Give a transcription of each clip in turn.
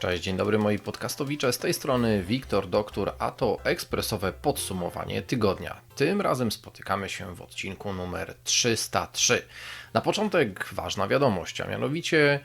Cześć, dzień dobry moi podcastowicze, z tej strony Wiktor Doktor, a to ekspresowe podsumowanie tygodnia. Tym razem spotykamy się w odcinku numer 303. Na początek ważna wiadomość, a mianowicie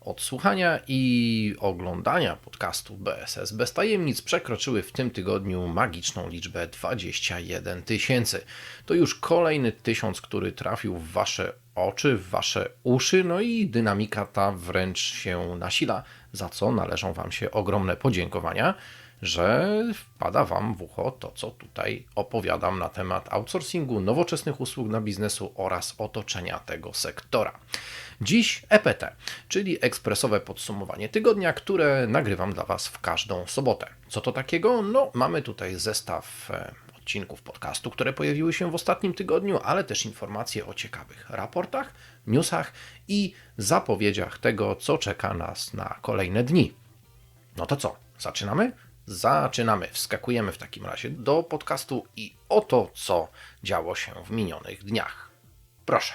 odsłuchania i oglądania podcastu BSS bez tajemnic przekroczyły w tym tygodniu magiczną liczbę 21 tysięcy. To już kolejny tysiąc, który trafił w Wasze oczy, w Wasze uszy, no i dynamika ta wręcz się nasila, za co należą Wam się ogromne podziękowania że wpada Wam w ucho to, co tutaj opowiadam na temat outsourcingu, nowoczesnych usług na biznesu oraz otoczenia tego sektora. Dziś EPT, czyli ekspresowe podsumowanie tygodnia, które nagrywam dla Was w każdą sobotę. Co to takiego? No, mamy tutaj zestaw e, odcinków podcastu, które pojawiły się w ostatnim tygodniu, ale też informacje o ciekawych raportach, newsach i zapowiedziach tego, co czeka nas na kolejne dni. No to co? Zaczynamy? Zaczynamy. Wskakujemy w takim razie do podcastu i o to, co działo się w minionych dniach. Proszę.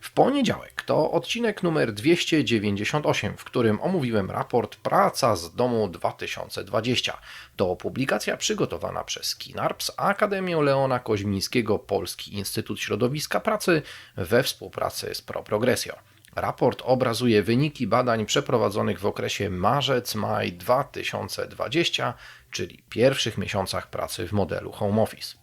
W poniedziałek to odcinek numer 298, w którym omówiłem raport Praca z domu 2020. To publikacja przygotowana przez Kinarps, Akademię Leona Koźmińskiego Polski Instytut Środowiska Pracy we współpracy z ProProgresio. Raport obrazuje wyniki badań przeprowadzonych w okresie marzec-maj 2020, czyli pierwszych miesiącach pracy w modelu home office.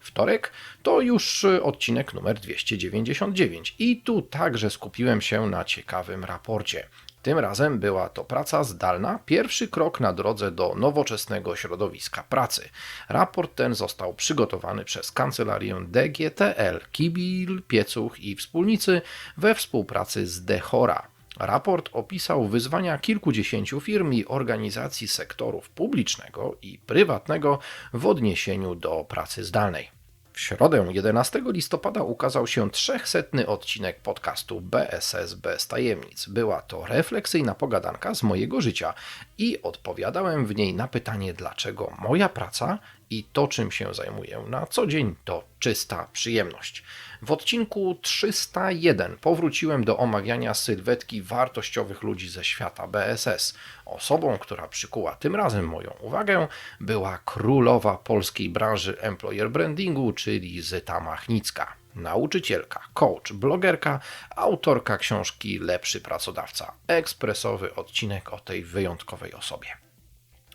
Wtorek to już odcinek numer 299 i tu także skupiłem się na ciekawym raporcie. Tym razem była to praca zdalna, pierwszy krok na drodze do nowoczesnego środowiska pracy. Raport ten został przygotowany przez kancelarię DGTL, Kibil, Piecuch i wspólnicy we współpracy z Dechora. Raport opisał wyzwania kilkudziesięciu firm i organizacji sektorów publicznego i prywatnego w odniesieniu do pracy zdalnej. W środę 11 listopada ukazał się 300 odcinek podcastu BSS bez tajemnic. Była to refleksyjna pogadanka z mojego życia i odpowiadałem w niej na pytanie, dlaczego moja praca i to, czym się zajmuję na co dzień, to czysta przyjemność. W odcinku 301 powróciłem do omawiania sylwetki wartościowych ludzi ze świata BSS. Osobą, która przykuła tym razem moją uwagę, była królowa polskiej branży employer brandingu, czyli Zyta Machnicka. Nauczycielka, coach, blogerka, autorka książki Lepszy pracodawca. Ekspresowy odcinek o tej wyjątkowej osobie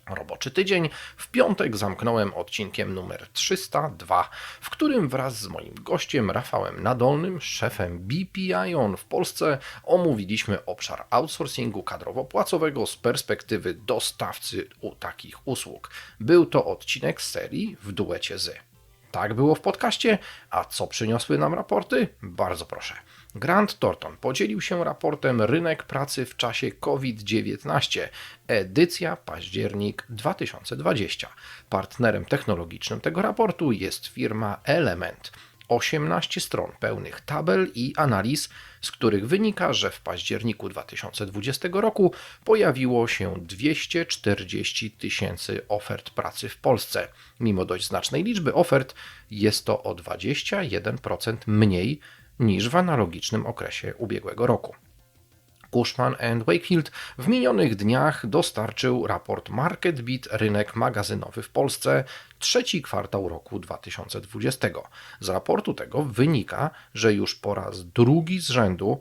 roboczy tydzień. W piątek zamknąłem odcinkiem numer 302, w którym wraz z moim gościem Rafałem Nadolnym, szefem BPI On w Polsce, omówiliśmy obszar outsourcingu kadrowo-płacowego z perspektywy dostawcy u takich usług. Był to odcinek serii w duecie z. Tak było w podcaście, a co przyniosły nam raporty? Bardzo proszę. Grant Thornton podzielił się raportem Rynek pracy w czasie COVID-19, edycja październik 2020. Partnerem technologicznym tego raportu jest firma Element. 18 stron pełnych tabel i analiz, z których wynika, że w październiku 2020 roku pojawiło się 240 tysięcy ofert pracy w Polsce. Mimo dość znacznej liczby ofert, jest to o 21% mniej niż w analogicznym okresie ubiegłego roku. Cushman Wakefield w minionych dniach dostarczył raport Market Beat Rynek Magazynowy w Polsce trzeci kwartał roku 2020. Z raportu tego wynika, że już po raz drugi z rzędu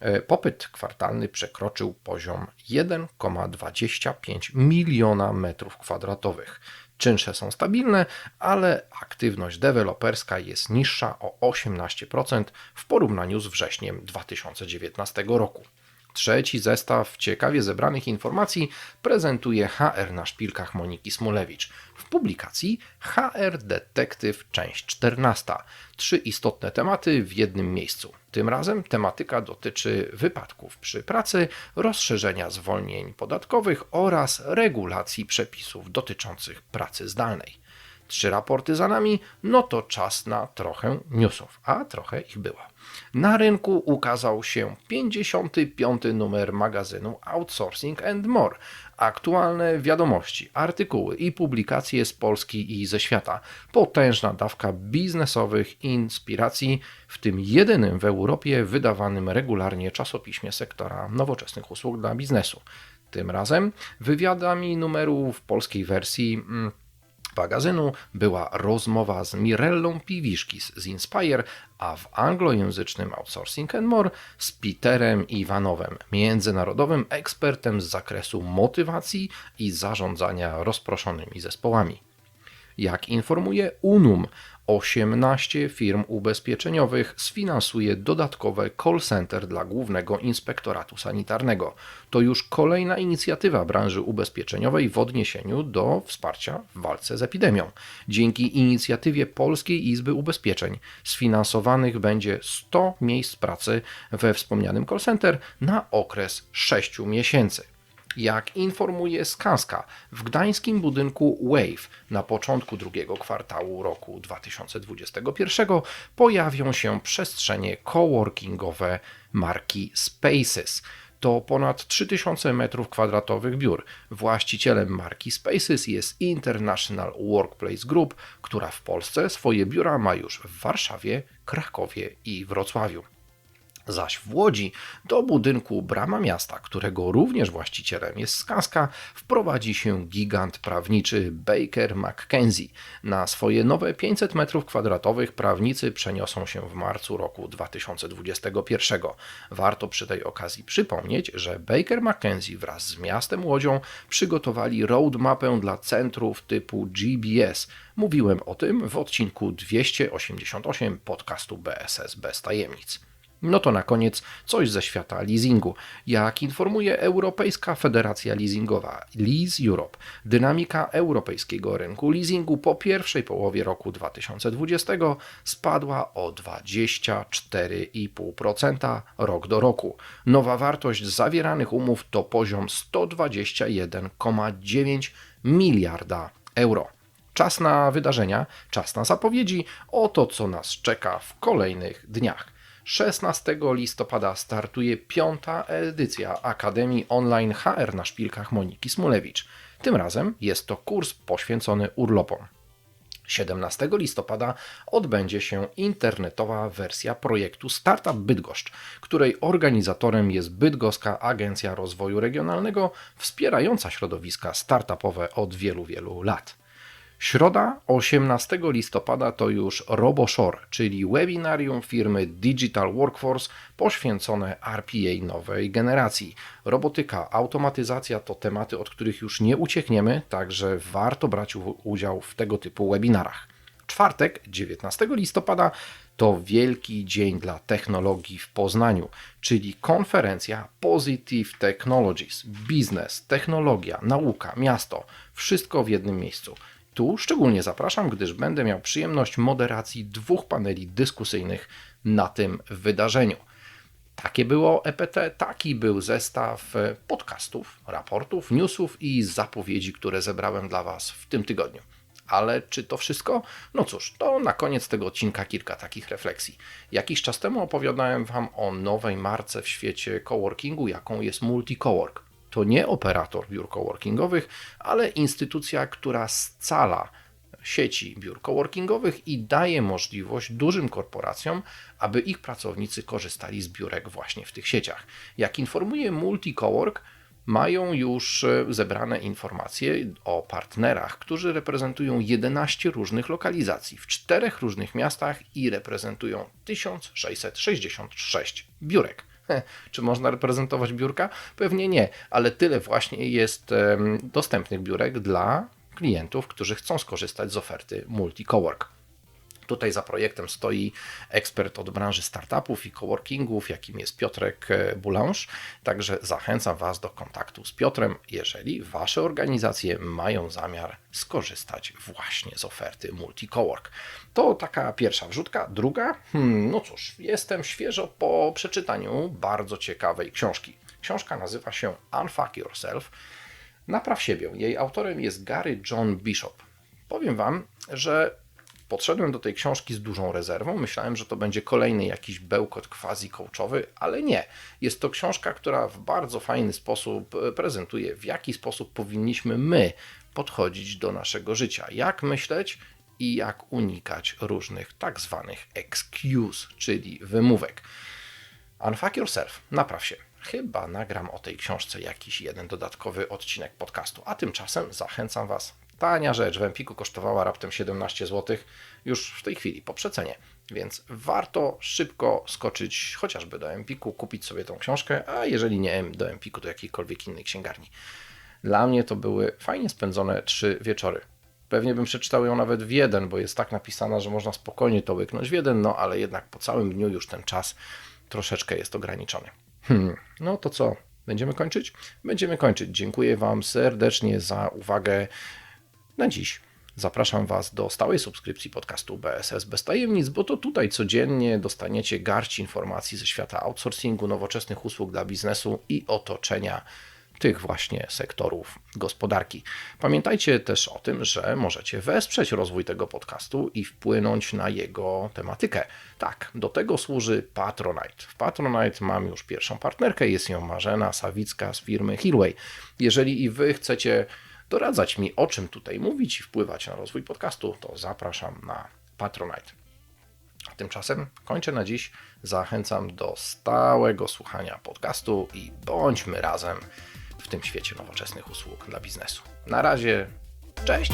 e, popyt kwartalny przekroczył poziom 1,25 miliona metrów kwadratowych. Czynsze są stabilne, ale aktywność deweloperska jest niższa o 18% w porównaniu z wrześniem 2019 roku. Trzeci zestaw ciekawie zebranych informacji prezentuje HR na szpilkach Moniki Smulewicz. W publikacji HR Detektyw, część 14. Trzy istotne tematy w jednym miejscu. Tym razem tematyka dotyczy wypadków przy pracy, rozszerzenia zwolnień podatkowych oraz regulacji przepisów dotyczących pracy zdalnej. Trzy raporty za nami, no to czas na trochę newsów, a trochę ich było. Na rynku ukazał się 55. numer magazynu Outsourcing and More. Aktualne wiadomości, artykuły i publikacje z Polski i ze świata. Potężna dawka biznesowych inspiracji, w tym jedynym w Europie wydawanym regularnie czasopiśmie sektora nowoczesnych usług dla biznesu. Tym razem wywiadami numeru w polskiej wersji. Mm, magazynu była rozmowa z Mirellą Piwiszkis z Inspire, a w anglojęzycznym Outsourcing and More z Peterem Iwanowem, międzynarodowym ekspertem z zakresu motywacji i zarządzania rozproszonymi zespołami. Jak informuje Unum, 18 firm ubezpieczeniowych sfinansuje dodatkowe call center dla Głównego Inspektoratu Sanitarnego. To już kolejna inicjatywa branży ubezpieczeniowej w odniesieniu do wsparcia w walce z epidemią. Dzięki inicjatywie Polskiej Izby Ubezpieczeń sfinansowanych będzie 100 miejsc pracy we wspomnianym call center na okres 6 miesięcy. Jak informuje Skanska, w gdańskim budynku Wave na początku drugiego kwartału roku 2021 pojawią się przestrzenie coworkingowe marki Spaces. To ponad 3000 m2 biur. Właścicielem marki Spaces jest International Workplace Group, która w Polsce swoje biura ma już w Warszawie, Krakowie i Wrocławiu zaś w Łodzi do budynku Brama Miasta, którego również właścicielem jest Skanska, wprowadzi się gigant prawniczy Baker McKenzie. Na swoje nowe 500 m2 prawnicy przeniosą się w marcu roku 2021. Warto przy tej okazji przypomnieć, że Baker McKenzie wraz z miastem Łodzią przygotowali roadmapę dla centrów typu GBS. Mówiłem o tym w odcinku 288 podcastu BSS bez tajemnic. No to na koniec coś ze świata leasingu. Jak informuje Europejska Federacja Leasingowa Lease Europe, dynamika europejskiego rynku leasingu po pierwszej połowie roku 2020 spadła o 24,5% rok do roku. Nowa wartość zawieranych umów to poziom 121,9 miliarda euro. Czas na wydarzenia, czas na zapowiedzi o to, co nas czeka w kolejnych dniach. 16 listopada startuje piąta edycja Akademii Online HR na szpilkach Moniki Smulewicz. Tym razem jest to kurs poświęcony urlopom. 17 listopada odbędzie się internetowa wersja projektu Startup Bydgoszcz, której organizatorem jest Bydgoska Agencja Rozwoju Regionalnego, wspierająca środowiska startupowe od wielu, wielu lat. Środa 18 listopada to już RoboShore, czyli webinarium firmy Digital Workforce poświęcone RPA nowej generacji. Robotyka, automatyzacja to tematy, od których już nie uciekniemy, także warto brać udział w tego typu webinarach. Czwartek, 19 listopada, to wielki dzień dla technologii w Poznaniu, czyli konferencja Positive Technologies, biznes, technologia, nauka, miasto wszystko w jednym miejscu. Tu szczególnie zapraszam, gdyż będę miał przyjemność moderacji dwóch paneli dyskusyjnych na tym wydarzeniu. Takie było EPT, taki był zestaw podcastów, raportów, newsów i zapowiedzi, które zebrałem dla Was w tym tygodniu. Ale czy to wszystko? No cóż, to na koniec tego odcinka kilka takich refleksji. Jakiś czas temu opowiadałem Wam o nowej marce w świecie coworkingu, jaką jest Multi-Cowork to nie operator biur coworkingowych, ale instytucja, która scala sieci biur coworkingowych i daje możliwość dużym korporacjom, aby ich pracownicy korzystali z biurek właśnie w tych sieciach. Jak informuje Multi-Cowork, mają już e, zebrane informacje o partnerach, którzy reprezentują 11 różnych lokalizacji w czterech różnych miastach i reprezentują 1666 biurek. Czy można reprezentować biurka? Pewnie nie, ale tyle właśnie jest dostępnych biurek dla klientów, którzy chcą skorzystać z oferty multi-cowork. Tutaj za projektem stoi ekspert od branży startupów i coworkingów, jakim jest Piotrek e, Boulange. Także zachęcam Was do kontaktu z Piotrem, jeżeli Wasze organizacje mają zamiar skorzystać właśnie z oferty multi-cowork. To taka pierwsza wrzutka. Druga, hmm, no cóż, jestem świeżo po przeczytaniu bardzo ciekawej książki. Książka nazywa się Unfuck Yourself. Napraw siebie. Jej autorem jest Gary John Bishop. Powiem Wam, że podszedłem do tej książki z dużą rezerwą. Myślałem, że to będzie kolejny jakiś bełkot quasi-coachowy, ale nie. Jest to książka, która w bardzo fajny sposób e, prezentuje, w jaki sposób powinniśmy my podchodzić do naszego życia, jak myśleć i jak unikać różnych tak zwanych excuse, czyli wymówek. Unfuck yourself, napraw się. Chyba nagram o tej książce jakiś jeden dodatkowy odcinek podcastu, a tymczasem zachęcam Was. Tania rzecz, w Empiku kosztowała raptem 17 zł, już w tej chwili po przecenie, więc warto szybko skoczyć chociażby do Empiku, kupić sobie tą książkę, a jeżeli nie do Empiku, to jakiejkolwiek innej księgarni. Dla mnie to były fajnie spędzone trzy wieczory. Pewnie bym przeczytał ją nawet w jeden, bo jest tak napisana, że można spokojnie to łyknąć w jeden, no ale jednak po całym dniu już ten czas troszeczkę jest ograniczony. Hmm, no to co? Będziemy kończyć? Będziemy kończyć. Dziękuję Wam serdecznie za uwagę na dziś. Zapraszam Was do stałej subskrypcji podcastu BSS Bez Tajemnic, bo to tutaj codziennie dostaniecie garść informacji ze świata outsourcingu, nowoczesnych usług dla biznesu i otoczenia tych właśnie sektorów gospodarki. Pamiętajcie też o tym, że możecie wesprzeć rozwój tego podcastu i wpłynąć na jego tematykę. Tak, do tego służy Patronite. W Patronite mam już pierwszą partnerkę, jest ją Marzena Sawicka z firmy Hillway. Jeżeli i Wy chcecie doradzać mi, o czym tutaj mówić i wpływać na rozwój podcastu, to zapraszam na Patronite. A tymczasem kończę na dziś. Zachęcam do stałego słuchania podcastu i bądźmy razem w tym świecie nowoczesnych usług dla biznesu. Na razie, cześć!